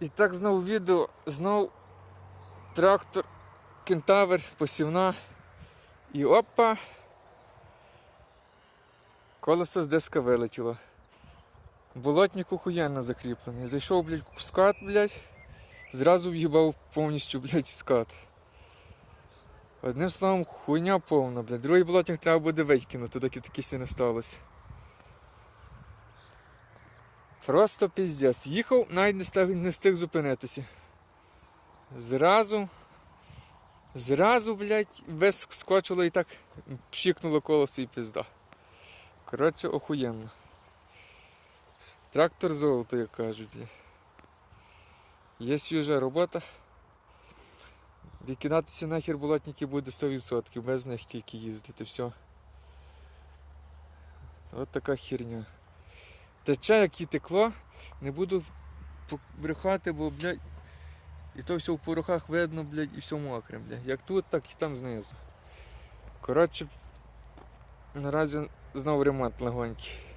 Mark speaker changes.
Speaker 1: І так знов відео, знов трактор, кентавр, посівна. І опа. Колесо з диска вилетіло. Болотник охуєнно закріплений. Зайшов, блядь, в скат, блядь, зразу в'їбав повністю, блядь, скат. Одним словом, хуйня повна, блядь. Другий болотник треба буде викинути, доки таке сі не сталося. Просто піздець. Їхав, навіть не став, не встиг зупинитися. Зразу, зразу, блядь, вискочило і так пшикнуло колесо і пізда. Коротше, охуєнно. Трактор золото, як кажуть, блядь. Є свіжа робота. Викидатися нахер болотники буде 100%, без них тільки їздити, все. От така херня. Тече, як і текло, не буду брехати, бо, блядь, і то все в порохах видно, блядь, і все мокре, блядь. Як тут, так і там знизу. Коротше, наразі знову ремонт легонький.